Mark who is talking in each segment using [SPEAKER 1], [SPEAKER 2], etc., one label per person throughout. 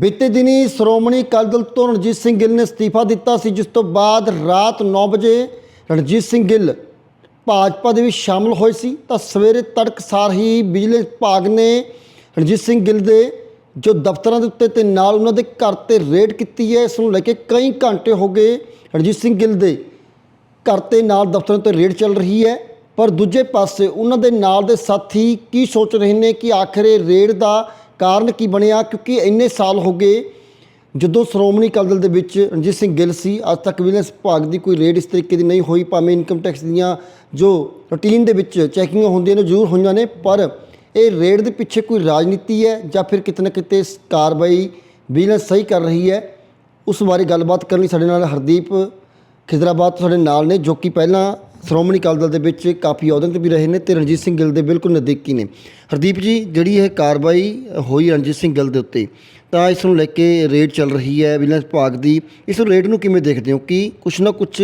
[SPEAKER 1] ਬੀਤੇ ਦਿਨੀ ਸ਼੍ਰੋਮਣੀ ਅਕਾਲੀ ਦਲ ਤੋਂ ਰਣਜੀਤ ਸਿੰਘ ਗਿੱਲ ਨੇ ਅਸਤੀਫਾ ਦਿੱਤਾ ਸੀ, ਜਿਸ ਤੋਂ ਬਾਅਦ ਰਾਤ 9 ਵਜੇ ਰਣਜੀਤ ਸਿੰਘ ਗਿੱਲ ਭਾਜਪਾ ਦੇ ਵਿੱਚ ਸ਼ਾਮਲ ਹੋਏ ਸੀ। ਤਾਂ ਸਵੇਰੇ ਤੜਕਸਾਰ ਹੀ ਬਿਜਲੀ ਵਿਭਾਗ ਨੇ ਰਣਜੀਤ ਸਿੰਘ ਗਿੱਲ ਦੇ ਜੋ ਦਫ਼ਤਰਾਂ ਦੇ ਉੱਤੇ ਤੇ ਨਾਲ ਉਹਨਾਂ ਦੇ ਘਰ ਤੇ ਰੇਡ ਕੀਤੀ ਹੈ, ਇਸ ਨੂੰ ਲੈ ਕੇ ਕਈ ਘੰਟੇ ਹੋ ਗਏ ਰਣਜੀਤ ਸਿੰਘ ਗਿੱਲ ਦੇ ਘਰ ਤੇ ਨਾਲ ਦਫ਼ਤਰਾਂ ਤੇ ਰੇਡ ਚੱਲ ਰਹੀ ਹੈ। ਪਰ ਦੂਜੇ ਪਾਸੇ ਉਹਨਾਂ ਦੇ ਨਾਲ ਦੇ ਸਾਥੀ ਕੀ ਸੋਚ ਰਹੇ ਨੇ ਕਿ ਆਖਰ ਰੇਡ ਦਾ ਕਾਰਨ ਕੀ ਬਣਿਆ? ਕਿਉਂਕਿ ਇੰਨੇ ਸਾਲ ਹੋ ਗਏ ਜਦੋਂ ਸ਼੍ਰੋਮਣੀ ਅਕਾਲੀ ਦਲ ਦੇ ਵਿੱਚ ਰਣਜੀਤ ਸਿੰਘ ਗਿੱਲ ਸੀ, ਅੱਜ ਤੱਕ ਵਿਜੀਲੈਂਸ ਵਿਭਾਗ ਦੀ ਕੋਈ ਰੇਡ ਇਸ ਤਰੀਕੇ ਦੀ ਨਹੀਂ ਹੋਈ, ਭਾਵੇਂ ਇਨਕਮ ਟੈਕਸ ਦੀਆਂ ਜੋ ਰੂਟੀਨ ਦੇ ਵਿੱਚ ਚੈਕਿੰਗਾਂ ਹੁੰਦੀਆਂ ਨੇ, ਜ਼ਰੂਰ ਹੋਈਆਂ ਨੇ, ਪਰ ਇਹ ਰੇਡ ਦੇ ਪਿੱਛੇ ਕੋਈ ਰਾਜਨੀਤੀ ਹੈ ਜਾਂ ਫਿਰ ਕਿਤੇ ਨਾ ਕਿਤੇ ਕਾਰਵਾਈ ਵਿਜੀਲੈਂਸ ਸਹੀ ਕਰ ਰਹੀ ਹੈ? ਉਸ ਬਾਰੇ ਗੱਲਬਾਤ ਕਰਨ ਲਈ ਸਾਡੇ ਨਾਲ ਹਰਦੀਪ ਖਿਦਰਾਬਾਦ ਤੋਂ ਸਾਡੇ ਨਾਲ ਨੇ, ਜੋ ਕਿ ਪਹਿਲਾਂ ਸ਼੍ਰੋਮਣੀ ਅਕਾਲੀ ਦਲ ਦੇ ਵਿੱਚ ਕਾਫੀ ਅਹੁਦਿਆਂ ਤੇ ਵੀ ਰਹੇ ਨੇ ਤੇ ਰਣਜੀਤ ਸਿੰਘ ਗਿੱਲ ਦੇ ਬਿਲਕੁਲ ਨਜ਼ਦੀਕੀ ਨੇ। ਹਰਦੀਪ ਜੀ, ਜਿਹੜੀ ਇਹ ਕਾਰਵਾਈ ਹੋਈ ਰਣਜੀਤ ਸਿੰਘ ਗਿੱਲ ਦੇ ਉੱਤੇ, ਤਾਂ ਇਸ ਨੂੰ ਲੈ ਕੇ ਰੇਡ ਚੱਲ ਰਹੀ ਹੈ ਵਿਜੀਲੈਂਸ ਵਿਭਾਗ ਦੀ। ਇਸ ਰੇਡ ਨੂੰ ਕਿਵੇਂ ਦੇਖਦੇ ਹੋ ਕਿ ਕੁਛ ਨਾ ਕੁਛ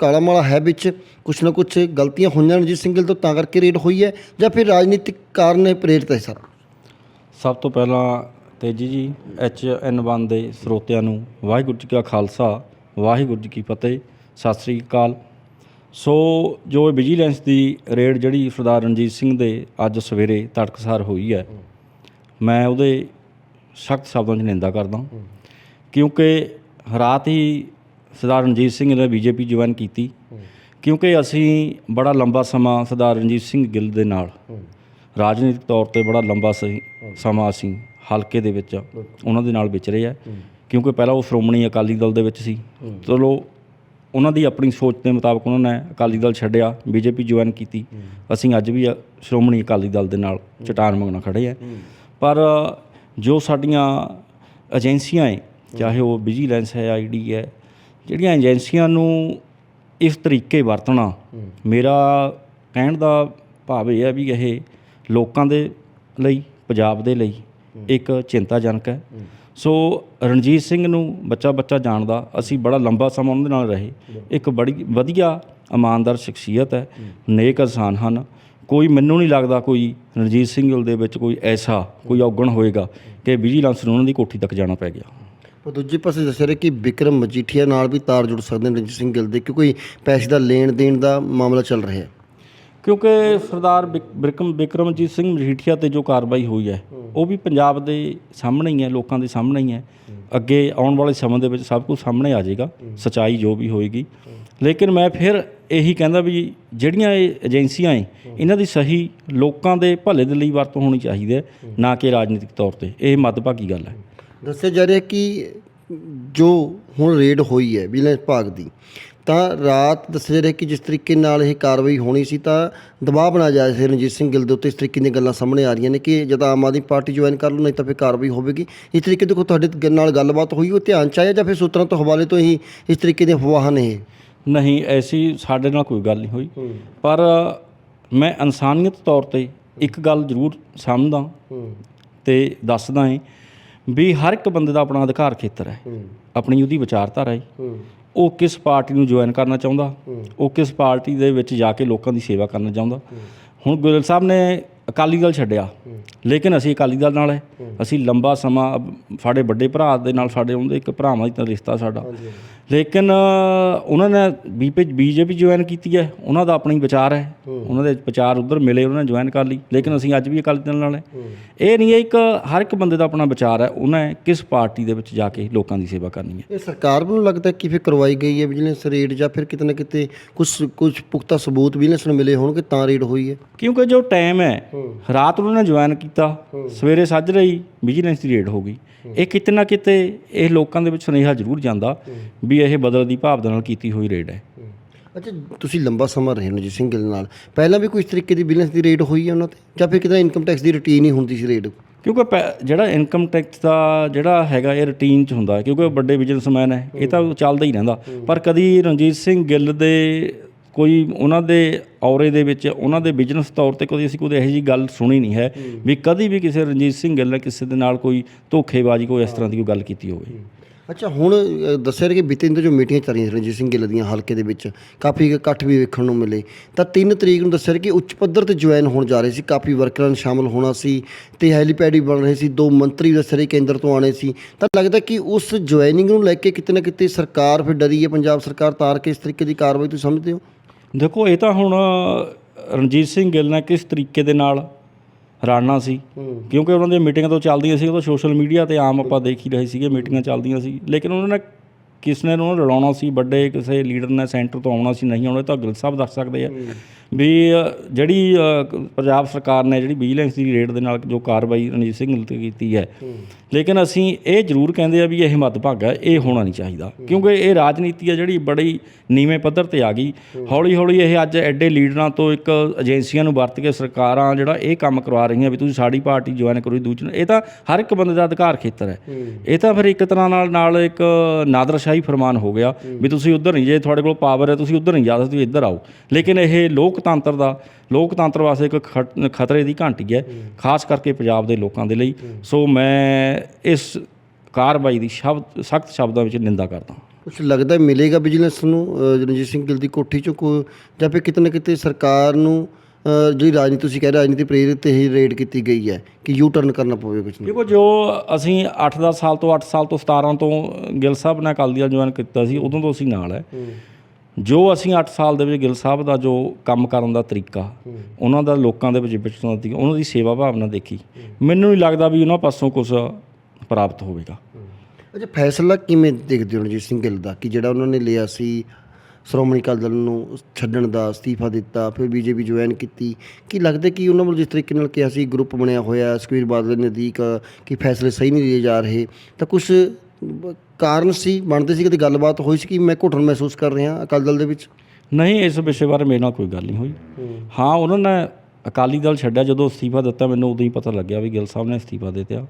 [SPEAKER 1] ਕਾਲਾ ਮਾਲਾ ਹੈ ਵਿੱਚ, ਕੁਛ ਨਾ ਕੁਛ ਗਲਤੀਆਂ ਹੋਈਆਂ ਰਣਜੀਤ ਸਿੰਘ ਗਿੱਲ ਤੋਂ, ਤਾਂ ਕਰਕੇ ਰੇਡ ਹੋਈ ਹੈ ਜਾਂ ਫਿਰ ਰਾਜਨੀਤਿਕ ਕਾਰਨ ਇਹ ਪ੍ਰੇਰਿਤ ਹੈ ਸਾਰਾ?
[SPEAKER 2] ਸਭ ਤੋਂ ਪਹਿਲਾਂ ਤੇਜੀ ਜੀ ਐਚ ਐਨ 1 ਦੇ ਸਰੋਤਿਆਂ ਨੂੰ ਵਾਹਿਗੁਰੂ ਜੀ ਕਾ ਖਾਲਸਾ, ਵਾਹਿਗੁਰੂ ਜੀ ਕੀ ਫਤਿਹ, ਸਤਿ ਸ੍ਰੀ ਅਕਾਲ। ਸੋ ਜੋ ਵਿਜੀਲੈਂਸ ਦੀ ਰੇਡ ਜਿਹੜੀ ਸਰਦਾਰ ਰਣਜੀਤ ਸਿੰਘ ਦੇ ਅੱਜ ਸਵੇਰੇ ਤੜਕਸਾਰ ਹੋਈ ਹੈ, ਮੈਂ ਉਹਦੇ ਸਖਤ ਸ਼ਬਦਾਂ 'ਚ ਨਿੰਦਾ ਕਰਦਾ ਕਿਉਂਕਿ ਰਾਤ ਹੀ ਸਰਦਾਰ ਰਣਜੀਤ ਸਿੰਘ ਨੇ ਬੀਜੇਪੀ ਜੁਆਇਨ ਕੀਤੀ। ਕਿਉਂਕਿ ਅਸੀਂ ਬੜਾ ਲੰਬਾ ਸਮਾਂ ਸਰਦਾਰ ਰਣਜੀਤ ਸਿੰਘ ਗਿੱਲ ਦੇ ਨਾਲ, ਰਾਜਨੀਤਿਕ ਤੌਰ ਤੇ ਬੜਾ ਲੰਬਾ ਸਹੀ ਸਮਾਂ ਅਸੀਂ ਹਲਕੇ ਦੇ ਵਿੱਚ ਉਹਨਾਂ ਦੇ ਨਾਲ ਵਿਚਰੇ ਆ ਕਿਉਂਕਿ ਪਹਿਲਾਂ ਉਹ ਸ਼੍ਰੋਮਣੀ ਅਕਾਲੀ ਦਲ ਦੇ ਵਿੱਚ ਸੀ। ਚਲੋ ਉਹਨਾਂ ਦੀ ਆਪਣੀ ਸੋਚ ਦੇ ਮੁਤਾਬਕ ਉਹਨਾਂ ਨੇ ਅਕਾਲੀ ਦਲ ਛੱਡਿਆ ਬੀਜੇਪੀ ਜੁਆਇਨ ਕੀਤੀ। ਅਸੀਂ ਅੱਜ ਵੀ ਸ਼੍ਰੋਮਣੀ ਅਕਾਲੀ ਦਲ ਦੇ ਨਾਲ ਚਟਾਨ ਮੰਗਣਾ ਖੜੇ ਆ। ਪਰ ਜੋ ਸਾਡੀਆਂ ਏਜੰਸੀਆਂ ਹੈ। ਚਾਹੇ ਉਹ ਵਿਜੀਲੈਂਸ ਹੈ ਆਈਡੀ ਹੈ ਜਿਹੜੀਆਂ ਏਜੰਸੀਆਂ ਨੂੰ ਇਸ ਤਰੀਕੇ ਵਰਤਣਾ ਮੇਰਾ ਕਹਿਣ ਦਾ ਭਾਵ ਇਹ ਹੈ ਵੀ ਇਹ ਲੋਕਾਂ ਦੇ ਲਈ ਪੰਜਾਬ ਦੇ ਲਈ ਇੱਕ ਚਿੰਤਾਜਨਕ ਹੈ। ਸੋ ਰਣਜੀਤ ਸਿੰਘ ਨੂੰ ਬੱਚਾ ਬੱਚਾ ਜਾਣਦਾ, ਅਸੀਂ ਬੜਾ ਲੰਬਾ ਸਮਾਂ ਉਹਨਾਂ ਦੇ ਨਾਲ ਰਹੇ। ਇੱਕ ਬੜੀ ਵਧੀਆ ਇਮਾਨਦਾਰ ਸ਼ਖਸੀਅਤ ਹੈ, ਨੇਕ ਇਨਸਾਨ ਹਨ। ਕੋਈ ਮੈਨੂੰ ਨਹੀਂ ਲੱਗਦਾ ਕੋਈ ਰਣਜੀਤ ਸਿੰਘ ਗਿੱਲ ਦੇ ਵਿੱਚ ਕੋਈ ਐਸਾ, ਕੋਈ ਔਗਣ ਹੋਏਗਾ ਕਿ ਵਿਜੀਲੈਂਸ ਨੂੰ ਉਹਨਾਂ ਦੀ ਕੋਠੀ ਤੱਕ ਜਾਣਾ ਪੈ ਗਿਆ।
[SPEAKER 1] ਪਰ ਦੂਜੇ ਪਾਸੇ ਦੱਸਿਆ ਰਹੇ ਕਿ ਵਿਕਰਮ ਮਜੀਠੀਆ ਨਾਲ ਵੀ ਤਾਰ ਜੁੜ ਸਕਦੇ ਨੇ ਰਣਜੀਤ ਸਿੰਘ ਗਿੱਲ ਦੇ ਕਿਉਂਕਿ ਪੈਸੇ ਦਾ ਲੈਣ ਦੇਣ ਦਾ ਮਾਮਲਾ ਚੱਲ ਰਿਹਾ ਹੈ।
[SPEAKER 2] ਕਿਉਂਕਿ ਸਰਦਾਰ ਬਿਕ- ਬਿਕਰਮ ਬਿਕਰਮਜੀਤ ਸਿੰਘ ਮਜੀਠੀਆ ਤੇ ਜੋ ਕਾਰਵਾਈ ਹੋਈ ਹੈ ਉਹ ਵੀ ਪੰਜਾਬ ਦੇ ਸਾਹਮਣੇ ਹੀ ਹੈ ਲੋਕਾਂ ਦੇ ਸਾਹਮਣੇ ਹੀ ਹੈ। ਅੱਗੇ ਆਉਣ ਵਾਲੇ ਸਮੇਂ ਦੇ ਵਿੱਚ ਸਭ ਕੁਝ ਸਾਹਮਣੇ ਆ ਜਾਏਗਾ ਸਚਾਈ ਜੋ ਵੀ ਹੋਏਗੀ। ਲੇਕਿਨ ਮੈਂ ਫਿਰ ਇਹੀ ਕਹਿੰਦਾ ਵੀ ਜਿਹੜੀਆਂ ਇਹ ਏਜੰਸੀਆਂ ਹੈ ਇਹਨਾਂ ਦੀ ਸਹੀ ਲੋਕਾਂ ਦੇ ਭਲੇ ਦੇ ਲਈ ਵਰਤੋਂ ਹੋਣੀ ਚਾਹੀਦੀ ਹੈ ਨਾ ਕਿ ਰਾਜਨੀਤਿਕ ਤੌਰ ਤੇ। ਇਹ ਮੱਦਭਾਗੀ ਗੱਲ ਹੈ।
[SPEAKER 1] ਦੱਸਿਆ ਜਾ ਰਿਹਾ ਕਿ ਜੋ ਹੁਣ ਰੇਡ ਹੋਈ ਹੈ ਵਿਜੀਲੈਂਸ ਵਿਭਾਗ ਦੀ ਤਾਂ ਰਾਤ ਦੱਸਿਆ ਜਾ ਰਿਹਾ ਕਿ ਜਿਸ ਤਰੀਕੇ ਨਾਲ ਇਹ ਕਾਰਵਾਈ ਹੋਣੀ ਸੀ ਤਾਂ ਦਬਾਅ ਬਣਾਇਆ ਜਾ ਰਿਹਾ ਸੀ। ਰਣਜੀਤ ਸਿੰਘ ਗਿੱਲ ਦੇ ਉੱਤੇ ਇਸ ਤਰੀਕੇ ਦੀਆਂ ਗੱਲਾਂ ਸਾਹਮਣੇ ਆ ਰਹੀਆਂ ਨੇ ਕਿ ਜਦ ਆਮ ਆਦਮੀ ਪਾਰਟੀ ਜੁਆਇਨ ਕਰ ਲਓ ਨਹੀਂ ਤਾਂ ਫਿਰ ਕਾਰਵਾਈ ਹੋਵੇਗੀ। ਇਸ ਤਰੀਕੇ ਦੀ ਕੋਈ ਤੁਹਾਡੇ ਨਾਲ ਗੱਲਬਾਤ ਹੋਈ ਉਹ ਧਿਆਨ ਚ ਆਇਆ ਜਾਂ ਫਿਰ ਸੂਤਰਾਂ ਤੋਂ ਹਵਾਲੇ ਤੋਂ ਹੀ ਇਸ ਤਰੀਕੇ ਦੀਆਂ ਅਫਵਾਹਾਂ ਨੇ
[SPEAKER 2] ਨਹੀਂ ਐਸੀ ਸਾਡੇ ਨਾਲ ਕੋਈ ਗੱਲ ਨਹੀਂ ਹੋਈ। ਪਰ ਮੈਂ ਇਨਸਾਨੀਅਤ ਤੌਰ ਤੇ ਇੱਕ ਗੱਲ ਜ਼ਰੂਰ ਸਮਝਦਾ। ਤੇ ਦੱਸਦਾ ਹਾਂ ਵੀ ਹਰ ਇੱਕ ਬੰਦੇ ਦਾ ਆਪਣਾ ਅਧਿਕਾਰ ਖੇਤਰ ਹੈ। ਆਪਣੀ ਉਹਦੀ ਵਿਚਾਰਧਾਰਾ ਹੈ। ਉਹ ਕਿਸ ਪਾਰਟੀ ਨੂੰ ਜੁਆਇਨ ਕਰਨਾ ਚਾਹੁੰਦਾ? ਉਹ ਕਿਸ ਪਾਰਟੀ ਦੇ ਵਿੱਚ ਜਾ ਕੇ ਲੋਕਾਂ ਦੀ ਸੇਵਾ ਕਰਨਾ ਚਾਹੁੰਦਾ? ਹੁਣ ਗੁਰਲ ਸਾਹਿਬ ਨੇ ਅਕਾਲੀ ਦਲ ਛੱਡਿਆ। ਲੇਕਿਨ ਅਸੀਂ ਅਕਾਲੀ ਦਲ ਨਾਲ ਹੈ। ਅਸੀਂ ਲੰਬਾ ਸਮਾਂ ਸਾਡੇ ਵੱਡੇ ਭਰਾ ਦੇ ਨਾਲ ਸਾਡੇ ਉਹਦੇ ਇੱਕ ਭਰਾਵਾਂ ਦੀ ਤਾਂ ਰਿਸ਼ਤਾ ਸਾਡਾ। ਲੇਕਿਨ ਉਹਨਾਂ ਨੇ ਬੀਪੀ ਬੀਜੇਪੀ ਜੁਆਇਨ ਕੀਤੀ ਹੈ ਉਹਨਾਂ ਦਾ ਆਪਣੀ ਵਿਚਾਰ ਹੈ। ਉਹਨਾਂ ਦੇ ਵਿਚਾਰ ਉਧਰ ਮਿਲੇ ਉਹਨਾਂ ਨੇ ਜੁਆਇਨ ਕਰ ਲਈ। ਲੇਕਿਨ ਅਸੀਂ ਅੱਜ ਵੀ ਅਕਾਲੀ ਦਲ ਨਾਲ ਹੈ। ਇਹ ਨਹੀਂ ਹੈ ਇੱਕ ਹਰ ਇੱਕ ਬੰਦੇ ਦਾ ਆਪਣਾ ਵਿਚਾਰ ਹੈ ਉਹਨੇ ਕਿਸ ਪਾਰਟੀ ਦੇ ਵਿੱਚ ਜਾ ਕੇ ਲੋਕਾਂ ਦੀ ਸੇਵਾ ਕਰਨੀ ਹੈ।
[SPEAKER 1] ਇਹ ਸਰਕਾਰ ਨੂੰ ਲੱਗਦਾ ਕਿ ਫਿਰ ਕਰਵਾਈ ਗਈ ਹੈ ਵਿਜੀਲੈਂਸ ਰੇਡ ਜਾਂ ਫਿਰ ਕਿਤੇ ਨਾ ਕਿਤੇ ਕੁਝ ਕੁਝ ਪੁਖਤਾ ਸਬੂਤ ਵਿਜੀਲੈਂਸ ਨੂੰ ਮਿਲੇ ਹੋਣਗੇ ਤਾਂ ਰੇਡ ਹੋਈ ਹੈ।
[SPEAKER 2] ਕਿਉਂਕਿ ਜੋ ਟਾਈਮ ਹੈ ਰਾਤ ਨੂੰ ਉਹਨਾਂ ਨੇ ਜੁਆਇਨ ਕੀਤਾ ਸਵੇਰੇ ਸੱਜ ਰਹੀ ਵਿਜੀਲੈਂਸ ਦੀ ਰੇਡ ਹੋ। ਗਈ ਇਹ ਕਿਤੇ ਨਾ ਕਿਤੇ ਇਹ ਲੋਕਾਂ ਦੇ ਵਿੱਚ ਸੁਨੇਹਾ ਜ਼ਰੂਰ ਜਾਂਦਾ ਵੀ ਇਹ ਬਦਲ ਦੀ ਭਾਵ ਦੇ ਨਾਲ ਕੀਤੀ ਹੋਈ ਰੇਡ ਹੈ।
[SPEAKER 1] ਅੱਛਾ ਤੁਸੀਂ ਲੰਬਾ ਸਮਾਂ ਰਹੇ ਹੋ ਜੀ ਸਿੰਘ ਗਿੱਲ ਨਾਲ। ਪਹਿਲਾਂ ਵੀ ਕੋਈ ਇਸ ਤਰੀਕੇ ਦੀ ਵਿਜੀਲੈਂਸ ਦੀ ਰੇਡ ਹੋਈ ਹੈ ਉਹਨਾਂ ਤੇ? ਜਾਂ ਫਿਰ ਕਿਤੇ ਇਨਕਮ ਟੈਕਸ ਦੀ ਰੁਟੀਨ ਹੀ ਹੁੰਦੀ ਸੀ ਰੇਡ
[SPEAKER 2] ਕਿਉਂਕਿ ਜਿਹੜਾ ਇਨਕਮ ਟੈਕਸ ਦਾ ਜਿਹੜਾ ਹੈਗਾ ਇਹ ਰੂਟੀਨ ਚ ਹੁੰਦਾ ਕਿਉਂਕਿ ਉਹ ਵੱਡੇ ਬਿਜ਼ਨਸਮੈਨ ਹੈ ਇਹ ਤਾਂ ਚੱਲਦਾ ਹੀ ਰਹਿੰਦਾ। ਪਰ ਕਦੀ ਰਣਜੀਤ ਸਿੰਘ ਗਿੱਲ ਦੇ ਕੋਈ ਉਹਨਾਂ ਦੇ ਔਰੇ ਦੇ ਵਿੱਚ ਉਹਨਾਂ ਦੇ ਬਿਜ਼ਨਸ ਤੌਰ ਤੇ ਕਦੀ ਅਸੀਂ ਕੋਈ ਇਹੋ ਜਿਹੀ ਗੱਲ ਸੁਣੀ ਨਹੀਂ ਹੈ ਵੀ ਕਦੀ ਵੀ ਕਿਸੇ ਰਣਜੀਤ ਸਿੰਘ ਗਿੱਲ ਨੇ ਕਿਸੇ ਦੇ ਨਾਲ ਕੋਈ ਧੋਖੇਬਾਜ਼ੀ ਕੋਈ ਇਸ ਤਰ੍ਹਾਂ ਦੀ ਕੋਈ ਗੱਲ ਕੀਤੀ ਹੋਵੇ।
[SPEAKER 1] ਅੱਛਾ ਹੁਣ ਦੱਸਿਆ ਰਿਹਾ ਕਿ ਬੀਤੇ ਦਿਨ ਜੋ ਮੀਟਿੰਗਾਂ ਚੱਲ ਰਹੀਆਂ ਸੀ ਰਣਜੀਤ ਸਿੰਘ ਗਿੱਲ ਦੀਆਂ ਹਲਕੇ ਦੇ ਵਿੱਚ ਕਾਫੀ ਇਕੱਠ ਵੀ ਵੇਖਣ ਨੂੰ ਮਿਲੇ। ਤਾਂ 3 ਤਰੀਕ ਨੂੰ ਦੱਸਿਆ ਰਿਹਾ ਕਿ ਉੱਚ ਪੱਧਰ ਤੇ ਜੁਆਇਨ ਹੋਣ ਜਾ ਰਹੇ ਸੀ ਕਾਫੀ ਵਰਕਰਾਂ ਨੂੰ ਸ਼ਾਮਲ ਹੋਣਾ ਸੀ ਤੇ ਹੈਲੀਪੈਡ ਵੀ ਬਣ ਰਹੇ ਸੀ ਦੋ ਮੰਤਰੀ ਦੱਸਿਆ ਰਿਹਾ ਕੇਂਦਰ ਤੋਂ ਆਣੇ ਸੀ। ਤਾਂ ਲੱਗਦਾ ਕਿ ਉਸ ਜੁਆਇਨਿੰਗ ਨੂੰ ਲੈ ਕੇ ਕਿਤੇ ਨਾ ਕਿਤੇ ਸਰਕਾਰ ਫਿਰ ਡਰੀ ਹੈ ਪੰਜਾਬ ਸਰਕਾਰ ਤਾਰ ਕੇ ਇਸ ਤਰੀਕੇ ਦੀ ਕਾਰਵਾਈ ਤੁਸੀਂ ਸਮਝਦੇ ਹੋ?
[SPEAKER 2] ਦੇਖੋ ਇਹ ਤਾਂ ਹੁਣ ਰਣਜੀਤ ਸਿੰਘ ਗਿੱਲ ਨੇ ਕਿਸ ਤਰੀਕੇ ਦੇ ਨਾਲ ਹਰਾਨਾ ਸੀ। ਕਿਉਂਕਿ ਉਹਨਾਂ ਦੀਆਂ ਮੀਟਿੰਗਾਂ ਤੋਂ ਚੱਲਦੀਆਂ ਸੀ ਉਹ ਤਾਂ ਸੋਸ਼ਲ ਮੀਡੀਆ ਤੇ ਆਮ ਆਪਾਂ ਦੇਖ ਹੀ ਰਹੇ ਸੀਗੇ ਮੀਟਿੰਗਾਂ ਚੱਲਦੀਆਂ ਸੀ। ਲੇਕਿਨ ਉਹਨਾਂ ਨੇ ਕਿਸ ਨੇ ਉਹਨਾਂ ਨੂੰ ਲੜਾਉਣਾ ਸੀ ਵੱਡੇ ਕਿਸੇ ਲੀਡਰ ਨੇ ਸੈਂਟਰ ਤੋਂ ਆਉਣਾ ਸੀ ਨਹੀਂ ਆਉਣਾ ਤਾਂ ਗਿੱਲ ਸਾਹਿਬ ਦੱਸ ਸਕਦੇ ਆ। ਵੀ ਜਿਹੜੀ ਪੰਜਾਬ ਸਰਕਾਰ ਨੇ ਜਿਹੜੀ ਵਿਜੀਲੈਂਸ ਦੀ ਰੇਡ ਦੇ ਨਾਲ ਜੋ ਕਾਰਵਾਈ ਰਣਜੀਤ ਸਿੰਘ ਤੇ ਕੀਤੀ ਹੈ ਲੇਕਿਨ ਅਸੀਂ ਇਹ ਜ਼ਰੂਰ ਕਹਿੰਦੇ ਆ ਵੀ ਇਹ ਮੱਦਭਾਗਾ ਹੈ ਇਹ ਹੋਣਾ ਨਹੀਂ ਚਾਹੀਦਾ। ਕਿਉਂਕਿ ਇਹ ਰਾਜਨੀਤੀ ਆ ਜਿਹੜੀ ਬੜੀ ਨੀਵੇਂ ਪੱਧਰ ਤੇ ਆ ਗਈ। ਹੌਲੀ ਹੌਲੀ ਇਹ ਅੱਜ ਐਡੇ ਲੀਡਰਾਂ ਤੋਂ ਇੱਕ ਏਜੰਸੀਆਂ ਨੂੰ ਵਰਤ ਕੇ ਸਰਕਾਰਾਂ ਜਿਹੜਾ ਇਹ ਕੰਮ ਕਰਵਾ ਰਹੀਆਂ ਵੀ ਤੁਸੀਂ ਸਾਡੀ ਪਾਰਟੀ ਜੁਆਇਨ ਕਰੋ ਦੂਜੀ। ਇਹ ਤਾਂ ਹਰ ਇੱਕ ਬੰਦੇ ਦਾ ਅਧਿਕਾਰ ਖੇਤਰ ਹੈ। ਇਹ ਤਾਂ ਫਿਰ ਇੱਕ ਤਰ੍ਹਾਂ ਨਾਲ ਨਾਲ ਇੱਕ ਨਾਦਰਸ਼ਾਹੀ ਫਰਮਾਨ ਹੋ ਗਿਆ ਵੀ ਤੁਸੀਂ ਉਧਰ ਨਹੀਂ ਜੇ ਤੁਹਾਡੇ ਕੋਲ ਪਾਵਰ ਹੈ ਤੁਸੀਂ ਉਧਰ ਨਹੀਂ ਜਾ ਸਕਦੇ ਤੁਸੀਂ ਇੱਧਰ ਆਓ। ਲੇਕਿਨ ਇਹ ਲੋਕਤੰਤਰ ਦਾ ਲੋਕਤੰਤਰ ਵਾਸਤੇ ਇੱਕ ਖਤਰੇ ਦੀ ਘੰਟੀ ਹੈ ਖਾਸ ਕਰਕੇ ਪੰਜਾਬ ਦੇ ਲੋਕਾਂ ਦੇ ਲਈ। ਸੋ ਮੈਂ ਇਸ ਕਾਰਵਾਈ ਦੀ ਸ਼ਬਦ ਸਖਤ ਸ਼ਬਦਾਂ ਵਿੱਚ ਨਿੰਦਾ ਕਰਦਾ
[SPEAKER 1] ਕੁਛ ਲੱਗਦਾ ਮਿਲੇਗਾ ਵਿਜੀਲੈਂਸ ਨੂੰ ਰਣਜੀਤ ਸਿੰਘ ਗਿੱਲ ਦੀ ਕੋਠੀ ਚੋਂ ਕੋਈ ਜਾਂ ਫਿਰ ਕਿਤੇ ਨਾ ਕਿਤੇ ਸਰਕਾਰ ਨੂੰ ਜਿਹੜੀ ਰਾਜਨੀਤੀ ਤੁਸੀਂ ਕਹਿ ਰਹੇ ਰਾਜਨੀਤੀ ਪ੍ਰੇਰਿਤ ਤੇ ਹੀ ਰੇਡ ਕੀਤੀ ਗਈ ਹੈ ਕਿ ਯੂ ਟਰਨ ਕਰਨਾ ਪਵੇ ਕੁਝ ਨਹੀਂ
[SPEAKER 2] ਦੇਖੋ ਜੋ ਅਸੀਂ 8-10 ਸਾਲ ਤੋਂ 8 ਸਾਲ ਤੋਂ 17 ਤੋਂ ਗਿੱਲ ਸਾਹਿਬ ਨੇ ਅਕਾਲੀ ਦਲ ਜੁਆਇਨ ਕੀਤਾ ਸੀ ਉਦੋਂ ਤੋਂ ਅਸੀਂ ਨਾਲ ਹੈ। ਜੋ ਅਸੀਂ 8 ਸਾਲ ਦੇ ਵਿੱਚ ਗਿੱਲ ਸਾਹਿਬ ਦਾ ਜੋ ਕੰਮ ਕਰਨ ਦਾ ਤਰੀਕਾ, ਉਹਨਾਂ ਦਾ ਲੋਕਾਂ ਦੇ ਵਿੱਚ ਵਿਚਰਨ ਦਾ ਉਹਨਾਂ ਦੀ ਸੇਵਾ ਭਾਵਨਾ ਦੇਖੀ, ਮੈਨੂੰ ਨਹੀਂ ਲੱਗਦਾ ਵੀ ਉਹਨਾਂ ਪਾਸੋਂ ਕੁਝ ਪ੍ਰਾਪਤ ਹੋਵੇਗਾ।
[SPEAKER 1] ਅੱਛਾ, ਫੈਸਲਾ ਕਿਵੇਂ ਦੇਖਦੇ ਹੋ ਰਣਜੀਤ ਸਿੰਘ ਗਿੱਲ ਦਾ? ਕਿ ਜਿਹੜਾ ਉਹਨਾਂ ਨੇ ਲਿਆ ਸੀ ਸ਼੍ਰੋਮਣੀ ਅਕਾਲੀ ਦਲ ਨੂੰ ਛੱਡਣ ਦਾ ਅਸਤੀਫਾ ਦਿੱਤਾ, ਫਿਰ ਬੀਜੇਪੀ ਜੁਆਇਨ ਕੀਤੀ, ਕੀ ਲੱਗਦਾ ਕਿ ਉਹਨਾਂ ਵੱਲੋਂ ਜਿਸ ਤਰੀਕੇ ਨਾਲ ਕਿਹਾ ਸੀ ਗਰੁੱਪ ਬਣਿਆ ਹੋਇਆ, ਸੁਖਬੀਰ ਬਾਦਲ ਦੇ ਨਜ਼ਦੀਕ ਕਿ ਫੈਸਲੇ ਸਹੀ ਨਹੀਂ ਲਏ ਜਾ ਰਹੇ, ਤਾਂ ਕੁਝ ਕਾਰਨ ਸੀ ਬਣਦੇ ਸੀ ਕਿ ਗੱਲਬਾਤ ਹੋਈ ਸੀ ਕਿ ਮੈਂ ਘੁਟਨ ਮਹਿਸੂਸ ਕਰ ਰਿਹਾ ਅਕਾਲੀ ਦਲ ਦੇ ਵਿੱਚ?
[SPEAKER 2] ਨਹੀਂ ਇਸ ਵਿਸ਼ੇ ਬਾਰੇ ਮੇਰੇ ਨਾਲ ਕੋਈ ਗੱਲ ਨਹੀਂ ਹੋਈ। ਹਾਂ। ਉਹਨਾਂ ਨੇ ਅਕਾਲੀ ਦਲ ਛੱਡਿਆ ਜਦੋਂ ਅਸਤੀਫਾ ਦਿੱਤਾ ਮੈਨੂੰ ਉਦੋਂ ਹੀ ਪਤਾ ਲੱਗਿਆ ਵੀ ਗਿੱਲ ਸਾਹਿਬ ਨੇ ਅਸਤੀਫਾ ਦੇ ਦਿੱਤਾ।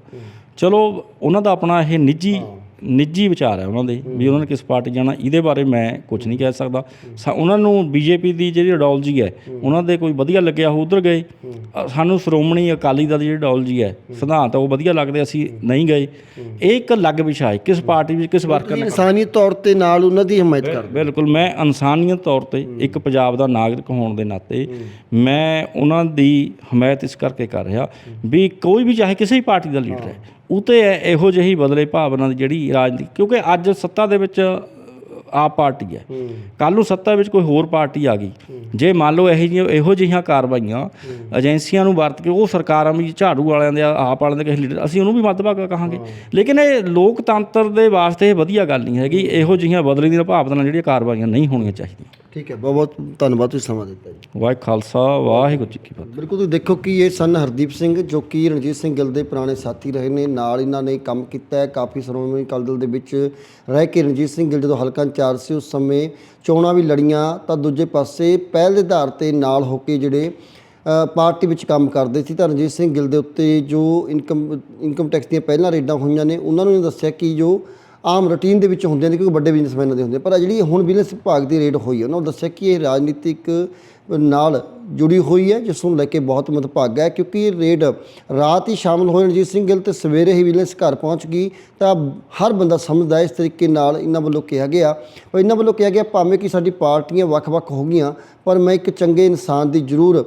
[SPEAKER 2] ਚਲੋ ਉਹਨਾਂ ਦਾ ਆਪਣਾ ਇਹ ਨਿੱਜੀ ਨਿੱਜੀ ਵਿਚਾਰ ਹੈ ਉਹਨਾਂ ਦੇ ਵੀ ਉਹਨਾਂ ਨੇ ਕਿਸ ਪਾਰਟੀ ਜਾਣਾ ਇਹਦੇ ਬਾਰੇ ਮੈਂ ਕੁਝ ਨਹੀਂ ਕਹਿ ਸਕਦਾ। ਉਹਨਾਂ ਨੂੰ ਬੀਜੇਪੀ ਦੀ ਜਿਹੜੀ ਆਈਡੀਓਲੋਜੀ ਹੈ ਉਹਨਾਂ ਦੇ ਕੋਈ ਵਧੀਆ ਲੱਗਿਆ ਹੋ ਉਧਰ ਗਏ। ਸਾਨੂੰ ਸ਼੍ਰੋਮਣੀ ਅਕਾਲੀ ਦਲ ਦੀ ਜਿਹੜੀ ਆਈਡੀਓਲੋਜੀ ਹੈ ਸਿਧਾਂਤ ਉਹ ਵਧੀਆ ਲੱਗਦੇ ਅਸੀਂ ਨਹੀਂ ਗਏ। ਇਹ ਇੱਕ ਅਲੱਗ ਵਿਸ਼ਾ ਹੈ ਕਿਸ ਪਾਰਟੀ ਵਿੱਚ ਕਿਸ ਵਰਕਰ ਨੇ
[SPEAKER 1] ਇਨਸਾਨੀਅਤ ਤੌਰ ਤੇ ਨਾਲ ਉਹਨਾਂ ਦੀ ਹਮਾਇਤ ਕਰਦੇ।
[SPEAKER 2] ਬਿਲਕੁਲ ਮੈਂ ਇਨਸਾਨੀਅਤ ਤੌਰ ਤੇ ਇੱਕ ਪੰਜਾਬ ਦਾ ਨਾਗਰਿਕ ਹੋਣ ਦੇ ਨਾਤੇ ਮੈਂ ਉਹਨਾਂ ਦੀ ਹਮਾਇਤ ਇਸ ਕਰਕੇ ਕਰ ਰਿਹਾ ਵੀ ਕੋਈ ਵੀ ਚਾਹੇ ਕਿਸੇ ਵੀ ਪਾਰਟੀ ਦਾ ਲੀਡਰ ਹੈ ਉਤੇ ਇਹੋ ਜਿਹੀ ਬਦਲੇ ਭਾਵਨਾ ਦੀ ਜਿਹੜੀ ਰਾਜਨੀਤੀ ਕਿਉਂਕਿ ਅੱਜ ਸੱਤਾ ਦੇ ਵਿੱਚ ਆਪ ਪਾਰਟੀ ਹੈ। ਕੱਲ ਨੂੰ ਸੱਤਾ ਵਿੱਚ ਕੋਈ ਹੋਰ ਪਾਰਟੀ ਆ ਗਈ। ਜੇ ਮੰਨ ਲਓ ਇਹੋ ਜਿਹੀਆਂ ਇਹੋ ਜਿਹੀਆਂ ਕਾਰਵਾਈਆਂ ਏਜੰਸੀਆਂ ਨੂੰ ਵਰਤ ਕੇ ਉਹ ਸਰਕਾਰਾਂ ਵੀ ਝਾੜੂ ਵਾਲਿਆਂ ਦੇ ਆਪ ਵਾਲਿਆਂ ਦੇ ਕਿਸੇ ਲੀਡਰ ਅਸੀਂ ਉਹਨੂੰ ਵੀ ਮੱਧਭਾਗਾ ਕਹਾਂਗੇ। ਲੇਕਿਨ ਇਹ ਲੋਕਤੰਤਰ ਦੇ ਵਾਸਤੇ ਇਹ ਵਧੀਆ ਗੱਲ ਨਹੀਂ ਹੈਗੀ। ਇਹੋ ਜਿਹੀਆਂ ਬਦਲੇ ਦੀਆਂ ਭਾਵਨਾਵਾਂ ਜਿਹੜੀਆਂ ਕਾਰਵਾਈਆਂ ਨਹੀਂ ਹੋਣੀਆਂ ਚਾਹੀਦੀਆਂ।
[SPEAKER 1] ਠੀਕ ਹੈ ਬਹੁਤ ਬਹੁਤ ਧੰਨਵਾਦ ਤੁਸੀਂ ਸਮਾਂ ਦਿੱਤਾ ਜੀ।
[SPEAKER 2] ਵਾਹਿ ਖਾਲਸਾ ਵਾਹਿਗੁਰੂ ਜੀ ਕੀ ਫਤਿਹ।
[SPEAKER 1] ਬਿਲਕੁਲ ਤੁਸੀਂ ਦੇਖੋ ਕਿ ਇਹ ਸਨ ਹਰਦੀਪ ਸਿੰਘ ਜੋ ਕਿ ਰਣਜੀਤ ਸਿੰਘ ਗਿੱਲ ਦੇ ਪੁਰਾਣੇ ਸਾਥੀ ਰਹੇ ਨੇ। ਨਾਲ ਇਹਨਾਂ ਨੇ ਕੰਮ ਕੀਤਾ ਹੈ। ਕਾਫੀ ਸ਼੍ਰੋਮਣੀ ਅਕਾਲੀ ਦਲ ਦੇ ਵਿੱਚ ਰਹਿ ਕੇ ਰਣਜੀਤ ਸਿੰਘ ਗਿੱਲ ਜਦੋਂ ਹਲਕਾ ਇੰਚਾਰਜ ਸੀ ਉਸ ਸਮੇਂ ਚੋਣਾਂ ਵੀ ਲੜੀਆਂ ਤਾਂ ਦੂਜੇ ਪਾਸੇ ਪਹਿਲ ਦੇ ਆਧਾਰ ਤੇ ਨਾਲ ਹੋ ਕੇ ਜਿਹੜੇ ਪਾਰਟੀ ਵਿੱਚ ਕੰਮ ਕਰਦੇ ਸੀ ਤਾਂ ਰਣਜੀਤ ਸਿੰਘ ਗਿੱਲ ਦੇ ਉੱਤੇ ਜੋ ਇਨਕਮ ਇਨਕਮ ਟੈਕਸ ਦੀਆਂ ਪਹਿਲਾਂ ਰੇਡਾਂ ਹੋਈਆਂ ਨੇ ਉਹਨਾਂ ਨੂੰ ਇਹ ਦੱਸਿਆ ਕਿ ਜੋ ਆਮ ਰੂਟੀਨ ਦੇ ਵਿੱਚ ਹੁੰਦੇ ਨੇ ਕਿਉਂਕਿ ਵੱਡੇ ਬਿਜ਼ਨਸਮੈਨਾਂ ਦੇ ਹੁੰਦੇ ਪਰ ਜਿਹੜੀ ਹੁਣ ਬਿਜ਼ਨਸ ਵਿਭਾਗ ਦੀ ਰੇਡ ਹੋਈ ਹੈ ਉਹਨਾਂ ਨੂੰ ਦੱਸਿਆ ਕਿ ਇਹ ਰਾਜਨੀਤਿਕ ਨਾਲ ਜੁੜੀ ਹੋਈ ਹੈ, ਜਿਸ ਨੂੰ ਲੈ ਕੇ ਬਹੁਤ ਮਤਭਾਗਾ ਹੈ, ਕਿਉਂਕਿ ਇਹ ਰੇਡ ਰਾਤ ਹੀ ਸ਼ਾਮਲ ਹੋਏ ਰਣਜੀਤ ਸਿੰਘ ਗਿੱਲ ਤੇ ਸਵੇਰੇ ਹੀ ਵਿਜੀਲੈਂਸ ਘਰ ਪਹੁੰਚ ਗਈ। ਤਾਂ ਹਰ ਬੰਦਾ ਸਮਝਦਾ ਇਸ ਤਰੀਕੇ ਨਾਲ ਇਹਨਾਂ ਵੱਲੋਂ ਕਿਹਾ ਗਿਆ। ਪਰ ਇਹਨਾਂ ਵੱਲੋਂ ਕਿਹਾ ਗਿਆ, ਭਾਵੇਂ ਕਿ ਸਾਡੀ ਪਾਰਟੀਆਂ ਵੱਖ-ਵੱਖ ਹੋ ਗਈਆਂ, ਪਰ ਮੈਂ ਇੱਕ ਚੰਗੇ ਇਨਸਾਨ ਦੀ ਜ਼ਰੂਰ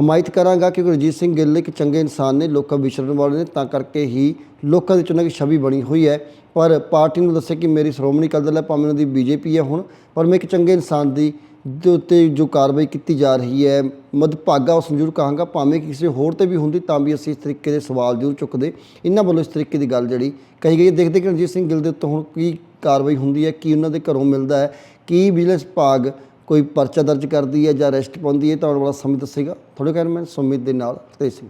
[SPEAKER 1] ਹਮਾਇਤ ਕਰਾਂਗਾ, ਕਿਉਂਕਿ ਰਣਜੀਤ ਸਿੰਘ ਗਿੱਲ ਇੱਕ ਚੰਗੇ ਇਨਸਾਨ ਨੇ, ਲੋਕਾਂ ਵਿਚਰਨ ਵਾਲੇ ਨੇ, ਤਾਂ ਕਰਕੇ ਹੀ ਲੋਕਾਂ ਦੇ ਚੁਣਨ ਦੀ ਛਵੀ ਬਣੀ ਹੋਈ ਹੈ। ਪਰ ਪਾਰਟੀ ਨੂੰ ਦੱਸਿਆ ਕਿ ਮੇਰੀ ਸ਼੍ਰੋਮਣੀ ਅਕਾਲੀ ਦਲ ਹੈ, ਭਾਵੇਂ ਉਹਨਾਂ ਦੀ ਬੀਜੇਪੀ ਹੈ ਹੁਣ, ਪਰ ਮੈਂ ਇੱਕ ਚੰਗੇ ਇਨਸਾਨ ਦੀ ਦੇ ਉੱਤੇ ਜੋ ਕਾਰਵਾਈ ਕੀਤੀ ਜਾ ਰਹੀ ਹੈ, ਮਦਭਾਗਾ ਉਸ ਨੂੰ ਜ਼ਰੂਰ ਕਹਾਂਗਾ, ਭਾਵੇਂ ਕਿਸੇ ਹੋਰ ਤੇ ਵੀ ਹੁੰਦੀ, ਤਾਂ ਵੀ ਅਸੀਂ ਇਸ ਤਰੀਕੇ ਦੇ ਸਵਾਲ ਜ਼ਰੂਰ ਚੁੱਕਦੇ। ਇਹਨਾਂ ਵੱਲੋਂ ਇਸ ਤਰੀਕੇ ਦੀ ਗੱਲ ਜਿਹੜੀ ਕਹੀ ਗਈ ਦੇਖਦੇ ਕਿ ਰਣਜੀਤ ਸਿੰਘ ਗਿੱਲ ਦੇ ਉੱਤੇ ਹੁਣ ਕੀ ਕਾਰਵਾਈ ਹੁੰਦੀ ਹੈ, ਕੀ ਉਹਨਾਂ ਦੇ ਘਰੋਂ ਮਿਲਦਾ ਹੈ, ਕੀ ਵਿਜੀਲੈਂਸ ਵਿਭਾਗ ਕੋਈ ਪਰਚਾ ਦਰਜ ਕਰਦੀ ਹੈ ਜਾਂ ਅਰੈਸਟ ਪਾਉਂਦੀ ਹੈ, ਤਾਂ ਆਉਣ ਵਾਲਾ ਸਮੇਂ ਦੱਸੇਗਾ। ਤੁਹਾਡੇ ਕਹਿਣ ਮੈਂ ਸੁਮਿਤ ਦੇ ਨਾਲ ਤੇ ਸਿੰਘ।